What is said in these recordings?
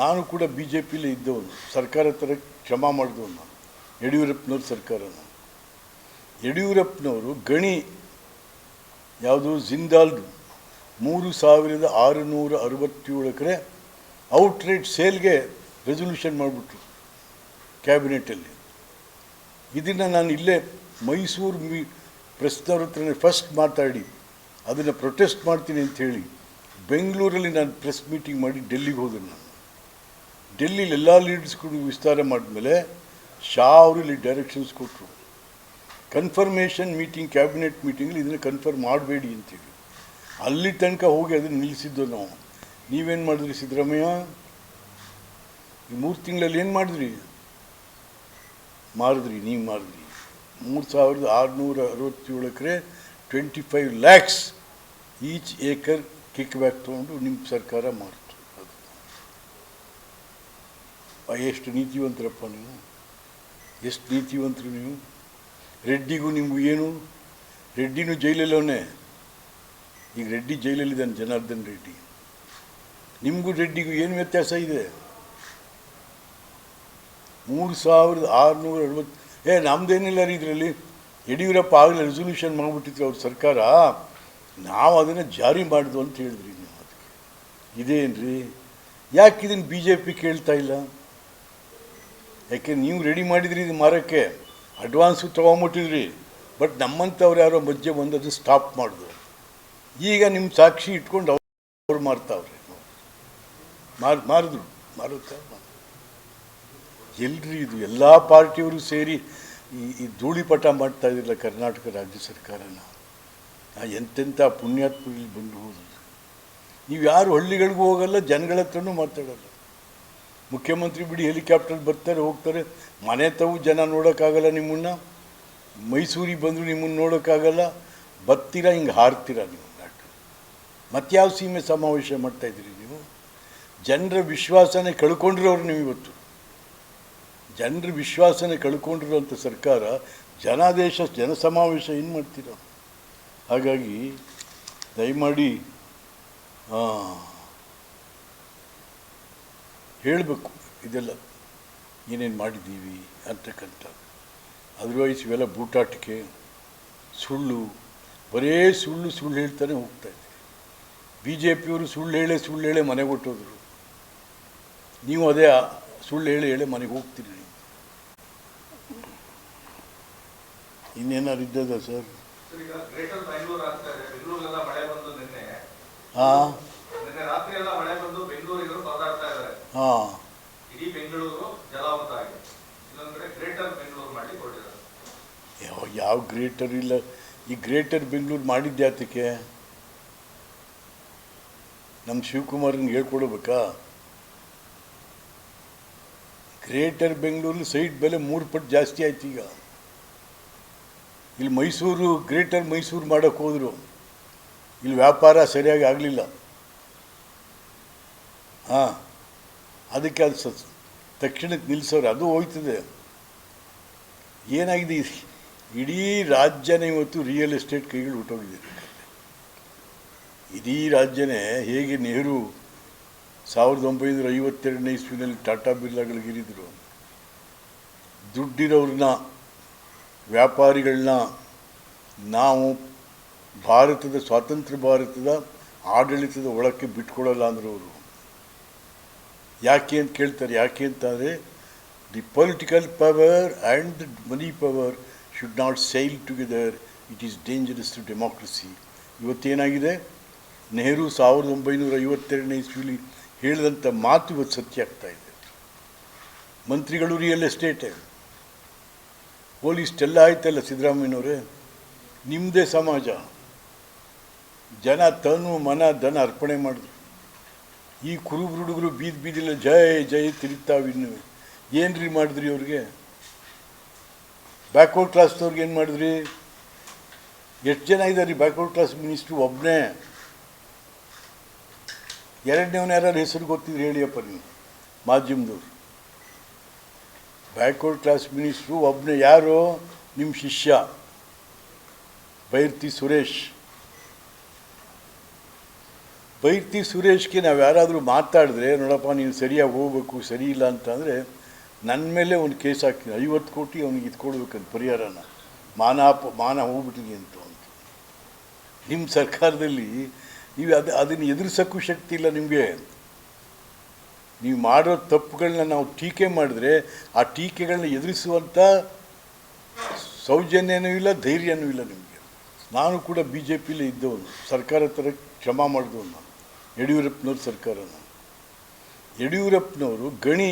ನಾನು ಕೂಡ B J ಪಿಲಿ ಇದ್ದವನು. ಸರ್ಕಾರ ಥರ ಕ್ಷಮ ಮಾಡಿದವನು ಯಡಿಯೂರಪ್ಪನವ್ರ ಸರ್ಕಾರನ ಯಡಿಯೂರಪ್ಪನವರು ಗಣಿ, ಯಾವುದು, ಜಿಂದಾಲ್ದು, ಮೂರು ಸಾವಿರದ ಆರುನೂರ ಅರವತ್ತೇಳು ಎಕರೆ ಔಟ್ರೇಟ್ ಸೇಲ್ಗೆ ರೆಸೊಲ್ಯೂಷನ್ ಮಾಡಿಬಿಟ್ರು ಕ್ಯಾಬಿನೆಟಲ್ಲಿ. ಇದನ್ನು ನಾನು ಇಲ್ಲೇ ಮೈಸೂರು ಮೀ ಪ್ರೆಸ್ನವ್ರ ಹತ್ರನೇ ಫಸ್ಟ್ ಮಾತಾಡಿ, ಅದನ್ನು ಪ್ರೊಟೆಸ್ಟ್ ಮಾಡ್ತೀನಿ ಅಂತ ಹೇಳಿ ಬೆಂಗಳೂರಲ್ಲಿ ನಾನು ಪ್ರೆಸ್ ಮೀಟಿಂಗ್ ಮಾಡಿ ಡೆಲ್ಲಿಗೆ ಹೋದೆ ನಾನು. ಡೆಲ್ಲಿಲಿ ಎಲ್ಲ ಲೀಡರ್ಸ್ಗಳು ವಿಸ್ತಾರ ಮಾಡಿದ್ಮೇಲೆ ಶಾ ಅವರು ಇಲ್ಲಿ ಡೈರೆಕ್ಷನ್ಸ್ ಕೊಟ್ಟರು ಕನ್ಫರ್ಮೇಷನ್ ಮೀಟಿಂಗ್ ಕ್ಯಾಬಿನೆಟ್ ಮೀಟಿಂಗಲ್ಲಿ ಇದನ್ನು ಕನ್ಫರ್ಮ್ ಮಾಡಬೇಡಿ ಅಂತೇಳಿ ಅಲ್ಲಿ ತನಕ ಹೋಗಿ ಅದನ್ನು ನಿಲ್ಲಿಸಿದ್ದು ನಾವು. ನೀವೇನು ಮಾಡಿದ್ರಿ ಸಿದ್ದರಾಮಯ್ಯ? ಈ ಮೂರು ತಿಂಗಳಲ್ಲಿ ಏನು ಮಾಡಿದ್ರಿ? ಮಾರಿದ್ರಿ, ನೀವು ಮಾರಿದ್ರಿ. ಮೂರು ಸಾವಿರದ ಆರುನೂರ ಅರವತ್ತೇಳು ಎಕರೆ twenty five lakhs each acre kick back ತೊಗೊಂಡು ನಿಮ್ಮ ಸರ್ಕಾರ ಮಾರಿತು ಅದು ಆ, ಎಷ್ಟು ನೀತಿವಂತರಪ್ಪ ನೀವು? ಎಷ್ಟು ನೀತಿವಂತರು ನೀವು? ರೆಡ್ಡಿಗೂ ನಿಮಗೂ ಏನು? ರೆಡ್ಡಿನೂ ಜೈಲಲ್ಲವನೇ ಈಗ ರೆಡ್ಡಿ ಜೈಲಲ್ಲಿದ್ದಾನೆ, ಜನಾರ್ದನ್ ರೆಡ್ಡಿ. ನಿಮಗೂ ರೆಡ್ಡಿಗೂ ಏನು ವ್ಯತ್ಯಾಸ ಇದೆ? ಮೂರು ಸಾವಿರದ ಆರುನೂರ ಅರವತ್ತು ಏ ನಮ್ಮದೇನಿಲ್ಲ ರೀ ಇದರಲ್ಲಿ. ಯಡಿಯೂರಪ್ಪ ಆಗಲೇ ರೆಸೊಲ್ಯೂಷನ್ ಮಾಡಿಬಿಟ್ಟಿದ್ರು ಅವ್ರ ಸರ್ಕಾರ. ನಾವು ಅದನ್ನು ಜಾರಿ ಮಾಡಿದ್ವು ಅಂತ ಹೇಳಿದ್ರಿ ನೀವು ಅದಕ್ಕೆ. ರೀ ಯಾಕೆ ಇದನ್ನು ಬಿ ಜೆ ಪಿ ಕೇಳ್ತಾ ಇಲ್ಲ? ಯಾಕೆ ನೀವು ರೆಡಿ ಮಾಡಿದ್ರಿ ಇದು ಮಾರೋಕ್ಕೆ? ಅಡ್ವಾನ್ಸು ತೊಗೊಂಬಿಟ್ಟಿದ್ರಿ. ಬಟ್ ನಮ್ಮಂಥವ್ರು ಯಾರೋ ಮಧ್ಯೆ ಬಂದು ಅದು ಸ್ಟಾಪ್ ಮಾಡಿದ್ರು ಈಗ ನಿಮ್ಮ ಸಾಕ್ಷಿ ಇಟ್ಕೊಂಡು ಅವ್ರು ಅವ್ರು ಮಾರ್ತಾವ್ರೆ. ಮಾರ್, ಮಾರಿದ್ರು. ಮಾರುತ್ತಾ? ಎಲ್ರಿ ಇದು ಎಲ್ಲ ಪಾರ್ಟಿಯವರು ಸೇರಿ ಈ ಈ ಧೂಳಿಪಟ ಮಾಡ್ತಾ ಇದ್ದಿಲ್ಲ ಕರ್ನಾಟಕ ರಾಜ್ಯ ಸರ್ಕಾರನ. ಎಂತೆಂಥ ಪುಣ್ಯಾತ್ಮ ಇಲ್ಲಿ ಬಂದು ಹೋದ್ರು. ನೀವು ಯಾರು ಹಳ್ಳಿಗಳಿಗೂ ಹೋಗಲ್ಲ ಜನಗಳ ಹತ್ರನೂ ಮಾತಾಡಲ್ಲ. ಮುಖ್ಯಮಂತ್ರಿ ಬಿಡಿ ಹೆಲಿಕಾಪ್ಟರ್ ಬರ್ತಾರೆ, ಹೋಗ್ತಾರೆ. ಮನೆ ತವು ಜನ ನೋಡೋಕ್ಕಾಗಲ್ಲ ನಿಮ್ಮನ್ನ. ಮೈಸೂರಿಗೆ ಬಂದರೂ ನಿಮ್ಮನ್ನು ನೋಡೋಕ್ಕಾಗಲ್ಲ. ಬರ್ತೀರಾ ಹಿಂಗೆ ಹಾರ್ತೀರ ನೀವು ಮತ್ಯಾವ ಸೀಮೆ ಸಮಾವೇಶ ಮಾಡ್ತಾ ಇದ್ದೀರಿ ನೀವು? ಜನರ ವಿಶ್ವಾಸನೇ ಕಳ್ಕೊಂಡಿರೋರು ನೀವು ಇವತ್ತು. ಜನರ ವಿಶ್ವಾಸನೇ ಕಳ್ಕೊಂಡಿರೋಂಥ ಸರ್ಕಾರ ಜನಾದೇಶ ಜನಸಮಾವೇಶ ಏನು ಮಾಡ್ತೀರ? ಹಾಗಾಗಿ ದಯಮಾಡಿ ಹೇಳಬೇಕು ಇದೆಲ್ಲ ಏನೇನು ಮಾಡಿದ್ದೀವಿ ಅಂತಕ್ಕಂಥ ಅದರ್ವೈಸ್ ಇವೆಲ್ಲ ಬೂಟಾಟಿಕೆ ಸುಳ್ಳು ಬರೇ ಸುಳ್ಳು ಸುಳ್ಳು ಹೇಳ್ತಾನೆ ಹೋಗ್ತಾ ಇದೆ. ಬಿ ಜೆ ಪಿಯವರು ಸುಳ್ಳು ಹೇಳೇ ಸುಳ್ಳು ಹೇಳೇ ಮನೆಗೆ ಹೊಟ್ಟೋದ್ರು ನೀವು ಅದೇ ಸುಳ್ಳು ಹೇಳಿ ಹೇಳಿ ಮನೆಗೆ ಹೋಗ್ತೀರಿ ನೀವು. ಇನ್ನೇನಾರು ಇದ್ದದ ಸರ್? ಸರ್, ಹಾಂ. ಇಡೀ ಬೆಂಗಳೂರು ಜಲಾವೃತ ಆಗಿದೆ ಇನ್ನೊಂದ್ ಕಡೆ ಗ್ರೇಟರ್ ಬೆಂಗಳೂರು ಮಾಡಿ ಹೊರಟಿದ್ದಾರೆ ಯಾವ ಯಾವ ಗ್ರೇಟರ್ ಇಲ್ಲ. ಈ ಗ್ರೇಟರ್ ಬೆಂಗಳೂರು ಮಾಡಿದ್ದೆ ಯಾತಕ್ಕೆ ನಮ್ಮ ಶಿವಕುಮಾರನಿಗೆ ಹೇಳ್ಕೊಡ್ಬೇಕಾ? ಗ್ರೇಟರ್ ಬೆಂಗಳೂರಲ್ಲಿ ಸೈಟ್ ಬೆಲೆ ಮೂರು ಪಟ್ಟು ಜಾಸ್ತಿ ಆಯ್ತು ಈಗ. ಇಲ್ಲಿ ಮೈಸೂರು ಗ್ರೇಟರ್ ಮೈಸೂರು ಮಾಡೋಕ್ಕೆ ಹೋದರು. ಇಲ್ಲಿ ವ್ಯಾಪಾರ ಸರಿಯಾಗಿ ಆಗಲಿಲ್ಲ. ಹಾಂ. ಅದಕ್ಕೆ ಅದು ಸ ತಕ್ಷಣಕ್ಕೆ ನಿಲ್ಲಿಸೋರು ಅದು ಹೋಯ್ತದೆ. ಏನಾಗಿದೆ ಇಡೀ ರಾಜ್ಯನೇ ಇವತ್ತು ರಿಯಲ್ ಎಸ್ಟೇಟ್ ಕೈಗಳು ಹುಟ್ಟೋಗಿದೆ. ಇಡೀ ರಾಜ್ಯನೇ ಹೇಗೆ ನೆಹರು ಸಾವಿರದ ಒಂಬೈನೂರ ಐವತ್ತೆರಡನೇ ಇಸ್ವಿನಲ್ಲಿ ಟಾಟಾ ಬಿರ್ಲಾಗಳಿಗಿರಿದ್ರು ದುಡ್ಡಿರೋರನ್ನ ವ್ಯಾಪಾರಿಗಳನ್ನ ನಾವು ಭಾರತದ, ಸ್ವಾತಂತ್ರ್ಯ ಭಾರತದ ಆಡಳಿತದ ಒಳಕ್ಕೆ ಬಿಟ್ಕೊಡಲ್ಲ ಅಂದರು ಅವರು. ಯಾಕೆ ಅಂತ ಕೇಳ್ತಾರೆ, ಯಾಕೆ ಅಂತಂದರೆ the political power and the money power should not sail together it is dangerous to democracy ಇವತ್ತೇನಾಗಿದೆ? Nehru ಸಾವಿರದ ಒಂಬೈನೂರ ಐವತ್ತೆರಡನೇ ಇಸ್ವಿಲಿ ಹೇಳಿದಂಥ ಮಾತು ಇವತ್ತು ಸತ್ಯ ಆಗ್ತಾ ಇದೆ. ಮಂತ್ರಿಗಳು ರಿಯಲ್ ಎಸ್ಟೇಟೇ ಪೊಲೀಸ್ಟೆಲ್ಲ ಆಯ್ತಲ್ಲ ಸಿದ್ದರಾಮಯ್ಯನವರೇ? ನಿಮ್ಮದೇ ಸಮಾಜ. ಜನ ತನು ಮನ ಧನ ಅರ್ಪಣೆ ಮಾಡಿದ್ರು. ಈ ಕುರುಬ್ರು ಹುಡುಗರು ಬೀದಿ ಬೀದಿಲ್ಲ, ಜೈ ಇನ್ನು ಏನು ರೀ ಮಾಡಿದ್ರಿ ಅವ್ರಿಗೆ? ಬ್ಯಾಕ್ವರ್ಡ್ ಕ್ಲಾಸ್ನವ್ರಿಗೆ ಏನು ಮಾಡಿದ್ರಿ? ಎಷ್ಟು ಜನ ಇದ್ದಾರೆ ರೀ ಬ್ಯಾಕ್ವರ್ಡ್ ಕ್ಲಾಸ್ ಮಿನಿಸ್ಟ್ರು ಒಬ್ಬನೇ ಎರಡನೇವನ ಯಾರು ಹೆಸರು ಗೊತ್ತಿದ್ರೆ ಹೇಳಿಯಪ್ಪ ನೀವು ಮಾಧ್ಯಮದವ್ರು. ಬ್ಯಾಕ್ವರ್ಡ್ ಕ್ಲಾಸ್ ಮಿನಿಸ್ಟ್ರು ಒಬ್ಬನೇ ಯಾರು? ನಿಮ್ಮ ಶಿಷ್ಯ. ಬೈರ್ತಿ ಸುರೇಶ್. ಬೈರ್ತಿ ಸುರೇಶ್ಗೆ ನಾವು ಯಾರಾದರೂ ಮಾತಾಡಿದ್ರೆ, ನೋಡಪ್ಪ, ನೀನು ಸರಿಯಾಗಿ ಹೋಗ್ಬೇಕು, ಸರಿ ಇಲ್ಲ ಅಂತಂದರೆ ನನ್ನ ಮೇಲೆ ಒಂದು ಕೇಸ್ ಹಾಕ್ತೀನಿ. ಐವತ್ತು ಕೋಟಿ ಅವನಿಗೆ ಇದು ಕೊಡ್ಬೇಕಂತ ಪರಿಹಾರನ. ಮಾನ ಅಪ- ಮಾನ ಹೋಗ್ಬಿಟ್ಟಿದೆ ಅಂತ ಅಂತ ನಿಮ್ಮ ಸರ್ಕಾರದಲ್ಲಿ ನೀವು ಅದು, ಅದನ್ನು ಎದುರಿಸೋಕ್ಕೂ ಶಕ್ತಿ ಇಲ್ಲ ನಿಮಗೆ. ನೀವು ಮಾಡೋ ತಪ್ಪುಗಳನ್ನ ನಾವು ಟೀಕೆ ಮಾಡಿದ್ರೆ, ಆ ಟೀಕೆಗಳನ್ನ ಎದುರಿಸುವಂಥ ಸೌಜನ್ಯನೂ ಇಲ್ಲ, ಧೈರ್ಯನೂ ಇಲ್ಲ ನಿಮಗೆ. ನಾನು ಕೂಡ ಬಿ ಜೆ ಪಿಲೇ ಇದ್ದವನು. ಸರ್ಕಾರ ಥರ ಕ್ಷಮಾ ಮಾಡಿದವನು ಯಡಿಯೂರಪ್ಪನವ್ರ ಸರ್ಕಾರನ. ಯಡಿಯೂರಪ್ಪನವರು ಗಣಿ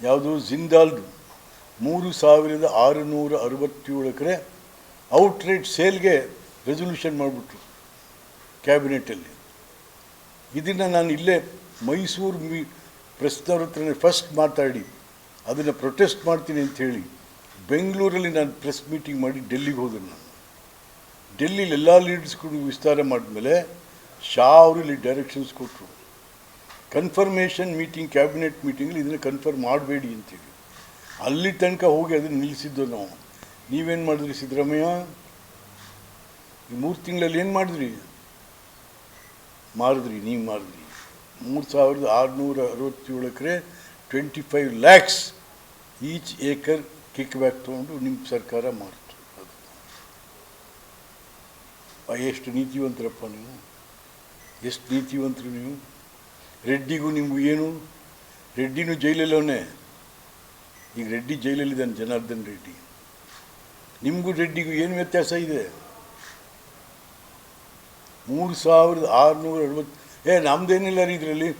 ಯಾವುದು ಜಿಂದಾಲ್ದು. ಮೂರು ಸಾವಿರದ ಆರುನೂರ ಅರವತ್ತೇಳು ಎಕರೆ ಔಟ್ರೇಟ್ ಸೇಲ್ಗೆ ರೆಸೊಲ್ಯೂಷನ್ ಮಾಡಿಬಿಟ್ರು ಕ್ಯಾಬಿನೆಟಲ್ಲಿ ಇದನ್ನು ನಾನು ಇಲ್ಲೇ ಮೈಸೂರು ಮೀ ಪ್ರೆಸ್ನವ್ರ ಹತ್ರನೇ ಫಸ್ಟ್ ಮಾತಾಡಿ, ಅದನ್ನು ಪ್ರೊಟೆಸ್ಟ್ ಮಾಡ್ತೀನಿ ಅಂತ ಹೇಳಿ ಬೆಂಗಳೂರಲ್ಲಿ ನಾನು ಪ್ರೆಸ್ ಮೀಟಿಂಗ್ ಮಾಡಿ ಡೆಲ್ಲಿಗೆ ಹೋದೆ ನಾನು. ಡೆಲ್ಲಿಲಿ ಎಲ್ಲ ಲೀಡರ್ಸ್ಗಳು ವಿಸ್ತಾರ ಮಾಡಿದ್ಮೇಲೆ ಶಾ ಅವರು ಇಲ್ಲಿ ಡೈರೆಕ್ಷನ್ಸ್ ಕೊಟ್ಟರು ಕನ್ಫರ್ಮೇಷನ್ ಮೀಟಿಂಗ್ ಕ್ಯಾಬಿನೆಟ್ ಮೀಟಿಂಗಲ್ಲಿ ಇದನ್ನು ಕನ್ಫರ್ಮ್ ಮಾಡಬೇಡಿ ಅಂತೇಳಿ ಅಲ್ಲಿ ತನಕ ಹೋಗಿ ಅದನ್ನು ನಿಲ್ಲಿಸಿದ್ದು ನಾವು. ನೀವೇನು ಮಾಡಿದ್ರಿ ಸಿದ್ದರಾಮಯ್ಯ? ಈ ಮೂರು ತಿಂಗಳಲ್ಲಿ ಏನು ಮಾಡಿದ್ರಿ? ಮಾರಿದ್ರಿ, ನೀವು ಮಾರಿದ್ರಿ. ಮೂರು ಸಾವಿರದ ಆರುನೂರ ಅರವತ್ತೇಳು ಎಕರೆ twenty five lakhs each acre kick back ತೊಗೊಂಡು ನಿಮ್ಮ ಸರ್ಕಾರ ಮಾರಿತು ಅದು. ಎಷ್ಟು ನೀತಿವಂತರಪ್ಪ ನೀವು? ಎಷ್ಟು ನೀತಿವಂತರು ನೀವು? ರೆಡ್ಡಿಗೂ ನಿಮಗೂ ಏನು? ರೆಡ್ಡಿನೂ ಜೈಲಲ್ಲವನೇ ಈಗ ರೆಡ್ಡಿ ಜೈಲಲ್ಲಿದ್ದಾನೆ, ಜನಾರ್ದನ್ ರೆಡ್ಡಿ. ನಿಮಗೂ ರೆಡ್ಡಿಗೂ ಏನು ವ್ಯತ್ಯಾಸ ಇದೆ? ಮೂರು ಸಾವಿರದ ಆರುನೂರ ಅರವತ್ತು ಏ ನಮ್ಮದೇನಿಲ್ಲ ರೀ ಇದರಲ್ಲಿ.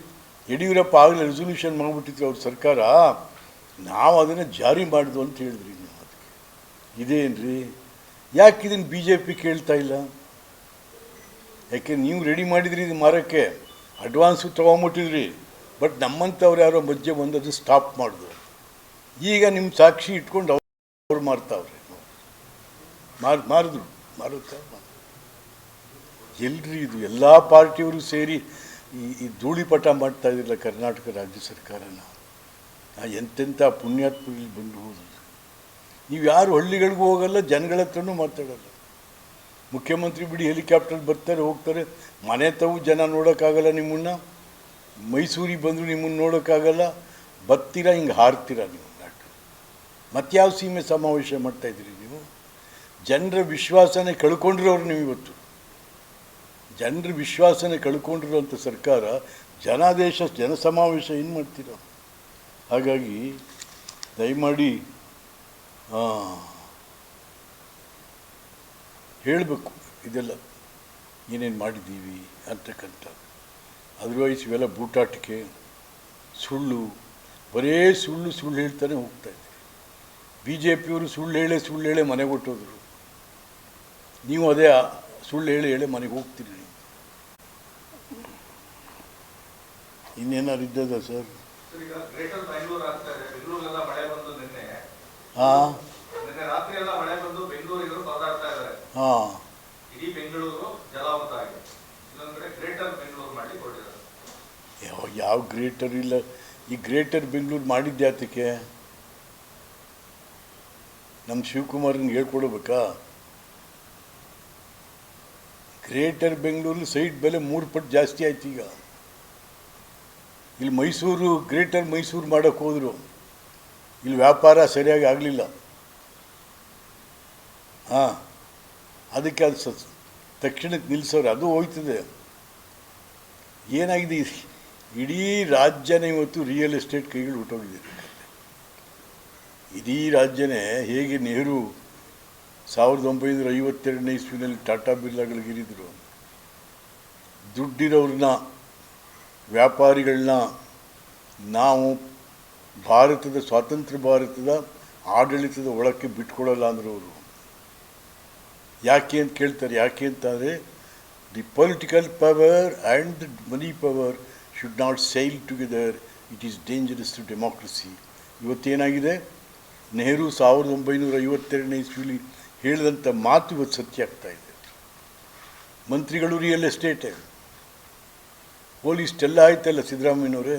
ಯಡಿಯೂರಪ್ಪ ಆಗಲೇ ರೆಸೊಲ್ಯೂಷನ್ ಮಾಡಿಬಿಟ್ಟಿದ್ರು ಅವ್ರ ಸರ್ಕಾರ. ನಾವು ಅದನ್ನು ಜಾರಿ ಮಾಡಿದ್ವು ಅಂತ ಹೇಳಿದ್ರಿ ನೀವು ಅದಕ್ಕೆ ರೀ ಯಾಕೆ ಇದನ್ನು ಬಿ ಜೆ ಪಿ ಕೇಳ್ತಾ ಇಲ್ಲ? ಯಾಕೆ ನೀವು ರೆಡಿ ಮಾಡಿದ್ರಿ ಇದು ಮಾರಕ್ಕೆ? ಅಡ್ವಾನ್ಸು ತೊಗೊಂಬಿಟ್ಟಿದ್ರಿ. ಬಟ್ ನಮ್ಮಂಥವ್ರು ಯಾರೋ ಮಧ್ಯೆ ಬಂದು ಅದು ಸ್ಟಾಪ್ ಮಾಡಿದ್ರು ಈಗ ನಿಮ್ಮ ಸಾಕ್ಷಿ ಇಟ್ಕೊಂಡು ಅವ್ರು ಮಾರ್ತಾವ್ರೆ. ಮಾರ್ ಮಾರಿದ್ರು ಮಾರುತ್ತಾ? ಎಲ್ರಿ ಇದು ಎಲ್ಲ ಪಾರ್ಟಿಯವರು ಸೇರಿ ಈ ಈ ಧೂಳಿಪಟ ಮಾಡ್ತಾ ಇದ್ದಿಲ್ಲ ಕರ್ನಾಟಕ ರಾಜ್ಯ ಸರ್ಕಾರನ. ಎಂತೆಂಥ ಪುಣ್ಯಾತ್ಮದಲ್ಲಿ ಬಂದು ಹೋದ್ರು. ನೀವು ಯಾರು ಹಳ್ಳಿಗಳಿಗೂ ಹೋಗಲ್ಲ, ಜನಗಳ ಹತ್ರನೂ ಮಾತಾಡಲ್ಲ. ಮುಖ್ಯಮಂತ್ರಿ ಬಿಡಿ ಹೆಲಿಕಾಪ್ಟರ್ ಬರ್ತಾರೆ, ಹೋಗ್ತಾರೆ. ಮನೆ ತವು ಜನ ನೋಡೋಕ್ಕಾಗಲ್ಲ ನಿಮ್ಮನ್ನು. ಮೈಸೂರಿಗೆ ಬಂದರೂ ನಿಮ್ಮನ್ನು ನೋಡೋಕ್ಕಾಗಲ್ಲ. ಬತ್ತಿರ, ಹಿಂಗೆ ಹಾರ್ತೀರ ನೀವು ನಾಟ ಮತ್ತೆ ಯಾವ ಸೀಮೆ ಸಮಾವೇಶ ಮಾಡ್ತಾಯಿದ್ದೀರಿ ನೀವು? ಜನರ ವಿಶ್ವಾಸನೇ ಕಳ್ಕೊಂಡಿರೋರು ನೀವು ಇವತ್ತು. ಜನರ ವಿಶ್ವಾಸನೇ ಕಳ್ಕೊಂಡಿರೋವಂಥ ಸರ್ಕಾರ ಜನಾದೇಶ, ಜನಸಮಾವೇಶ ಏನು ಮಾಡ್ತೀರ? ಹಾಗಾಗಿ ದಯಮಾಡಿ ಹೇಳಬೇಕು ಇದೆಲ್ಲ. ಏನೇನು ಮಾಡಿದ್ದೀವಿ ಅಂತಕ್ಕಂಥ. ಅದರ್ವೈಸ್ ಇವೆಲ್ಲ ಬೂಟಾಟಿಕೆ ಸುಳ್ಳು ಬರೇ ಸುಳ್ಳು ಸುಳ್ಳು ಹೇಳ್ತಾನೆ ಹೋಗ್ತಾ ಇದೆ. ಬಿ ಜೆ ಪಿಯವರು ಸುಳ್ಳು ಹೇಳೇ ಸುಳ್ಳು ಹೇಳೇ ಮನೆಗೆ ಹೊಟ್ಟೋದ್ರು ನೀವು ಅದೇ ಸುಳ್ಳು ಹೇಳಿ ಹೇಳಿ ಮನೆಗೆ ಹೋಗ್ತೀರಿ ಇನ್ನೇನಾರು ಇದ್ದದ ಸರ್? ಸರ್, ಈಗ ಗ್ರೇಟರ್ ಬೆಂಗಳೂರು ಆಗ್ತಾ ಇದೆ ಬೆಂಗಳೂರೆಲ್ಲ ಮಳೆ ಬಂದು ನಿನ್ನೆ ಹಾಂ ನಿನ್ನೆ ರಾತ್ರಿ ಎಲ್ಲ ಮಳೆ ಬಂದು ಬೆಂಗಳೂರಿಗರು ಪರದಾಡ್ತಾ ಇದ್ದಾರೆ ಹಾಂ. ಇಡೀ ಬೆಂಗಳೂರು ಜಲಾವೃತ ಆಗಿದೆ. ಇನ್ನೊಂದ್ ಕಡೆ ಗ್ರೇಟರ್ ಬೆಂಗಳೂರು ಮಾಡಿ ಕೊಟ್ಟಿದ್ದಾರೆ. ಯಾವ ಯಾವ ಗ್ರೇಟರ್ ಇಲ್ಲ. ಈ ಗ್ರೇಟರ್ ಬೆಂಗಳೂರು ಅದಕ್ಕೆ ನಮ್ಮ ಶಿವಕುಮಾರ್ಗೆ ಹೇಳ್ಕೊಡ್ಬೇಕಾ? ಗ್ರೇಟರ್ ಬೆಂಗಳೂರಲ್ಲಿ ಸೈಟ್ ಬೆಲೆ ಮೂರು ಪಟ್ಟು ಜಾಸ್ತಿ ಆಯ್ತು ಈಗ. ಇಲ್ಲಿ ಮೈಸೂರು ಗ್ರೇಟರ್ ಮೈಸೂರು ಮಾಡೋಕ್ಕೆ ಹೋದರು. ಇಲ್ಲಿ ವ್ಯಾಪಾರ ಸರಿಯಾಗಿ ಆಗಲಿಲ್ಲ. ಹಾಂ. ಅದಕ್ಕೆ ಅದು ತಕ್ಷಣಕ್ಕೆ ನಿಲ್ಲಿಸೋರು ಅದು ಹೋಯ್ತದೆ. ಏನಾಗಿದೆ ಇಡೀ ರಾಜ್ಯನೇ ಇವತ್ತು ರಿಯಲ್ ಎಸ್ಟೇಟ್ ಕೈಗಳು ಹುಟ್ಟೋಗಿದೆ. ಇಡೀ ರಾಜ್ಯನೇ ಹೇಗೆ ನೆಹರು ಸಾವಿರದ ಒಂಬೈನೂರ ಐವತ್ತೆರಡನೇ ಇಸ್ವಿನಲ್ಲಿ ಟಾಟಾ ಬಿರ್ಲಾಗಳಿಗಿರಿದ್ರು ದುಡ್ಡಿರೋರನ್ನ ವ್ಯಾಪಾರಿಗಳನ್ನ ನಾವು ಭಾರತದ, ಸ್ವಾತಂತ್ರ್ಯ ಭಾರತದ ಆಡಳಿತದ ಒಳಕ್ಕೆ ಬಿಟ್ಕೊಡಲ್ಲ ಅಂದರು ಅವರು ಯಾಕೆ ಅಂತ ಕೇಳ್ತಾರೆ, ಯಾಕೆ ಅಂತಂದರೆ the political power and the money power should not sail together it is dangerous to democracy ಇವತ್ತೇನಾಗಿದೆ? Nehru ಸಾವಿರದ ಒಂಬೈನೂರ ಐವತ್ತೆರಡನೇ ಇಸ್ವಿಲಿ ಹೇಳಿದಂಥ ಮಾತು ಇವತ್ತು ಸತ್ಯ ಆಗ್ತಾ ಇದೆ. ಮಂತ್ರಿಗಳು ರಿಯಲ್ ಎಸ್ಟೇಟೇ ಪೊಲೀಸ್ಟೆಲ್ಲ ಆಯ್ತಲ್ಲ ಸಿದ್ದರಾಮಯ್ಯನವರೇ?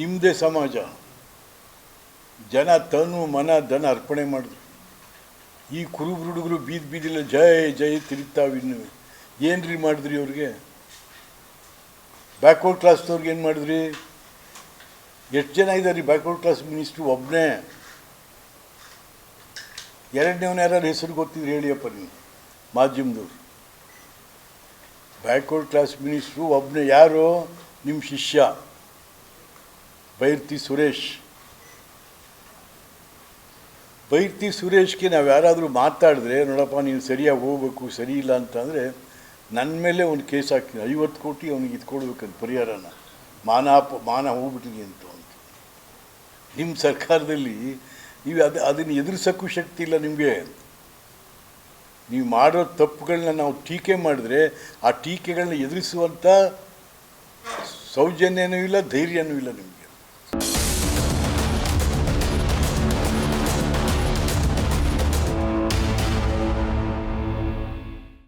ನಿಮ್ಮದೇ ಸಮಾಜ. ಜನ ತನು ಮನ, ಧನ ಅರ್ಪಣೆ ಮಾಡಿದ್ರು. ಈ ಕುರುಬ್ರು ಹುಡುಗರು ಬೀದಿ ಬೀದಿಲ್ಲ ಜಯ ಜೈ ತಿರುಗ್ತಾವಿನ್ನು. ಏನ್ರಿ ಮಾಡಿದ್ರಿ ಅವ್ರಿಗೆ? ಬ್ಯಾಕ್ವರ್ಡ್ ಕ್ಲಾಸ್ದವ್ರಿಗೆ ಏನು ಮಾಡಿದ್ರಿ? ಎಷ್ಟು ಜನ ಇದ್ದಾರೆ ಬ್ಯಾಕ್ವರ್ಡ್ ಕ್ಲಾಸ್ ಮಿನಿಸ್ಟ್ರು ಒಬ್ಬನೇ ಎರಡನೇವನ ಯಾರು ಹೆಸರು ಗೊತ್ತಿದ್ರು ಹೇಳಿಯಪ್ಪ ನೀವು ಮಾಧ್ಯಮದವ್ರು. ಬ್ಯಾಕ್ವರ್ಡ್ ಕ್ಲಾಸ್ ಮಿನಿಸ್ಟ್ರು ಒಬ್ಬನೇ ಯಾರು? ನಿಮ್ಮ ಶಿಷ್ಯ. ಬೈರ್ತಿ ಸುರೇಶ್. ಬೈರ್ತಿ ಸುರೇಶ್ಗೆ ನಾವು ಯಾರಾದರೂ ಮಾತಾಡಿದ್ರೆ, ನೋಡಪ್ಪ, ನೀನು ಸರಿಯಾಗಿ ಹೋಗ್ಬೇಕು, ಸರಿ ಇಲ್ಲ ಅಂತಂದರೆ ನನ್ನ ಮೇಲೆ ಒಂದು ಕೇಸ್ ಹಾಕ್ತೀನಿ. ಐವತ್ತು ಕೋಟಿ ಅವನಿಗೆ ಇದ್ಕೊಡ್ಬೇಕಂತ ಪರಿಹಾರನ. ಮಾನ ಅಪ- ಮಾನ ಹೋಗ್ಬಿಟ್ಟಿದೆ ಅಂತ ಅಂತ ನಿಮ್ಮ ಸರ್ಕಾರದಲ್ಲಿ ನೀವು ಅದು, ಅದನ್ನು ಎದುರಿಸೋಕ್ಕೂ ಶಕ್ತಿ ಇಲ್ಲ ನಿಮಗೆ. ನೀವು ಮಾಡೋ ತಪ್ಪುಗಳನ್ನ ನಾವು ಟೀಕೆ ಮಾಡಿದ್ರೆ, ಆ ಟೀಕೆಗಳನ್ನ ಎದುರಿಸುವಂಥ ಸೌಜನ್ಯನೂ ಇಲ್ಲ, ಧೈರ್ಯನೂ ಇಲ್ಲ ನಿಮಗೆ.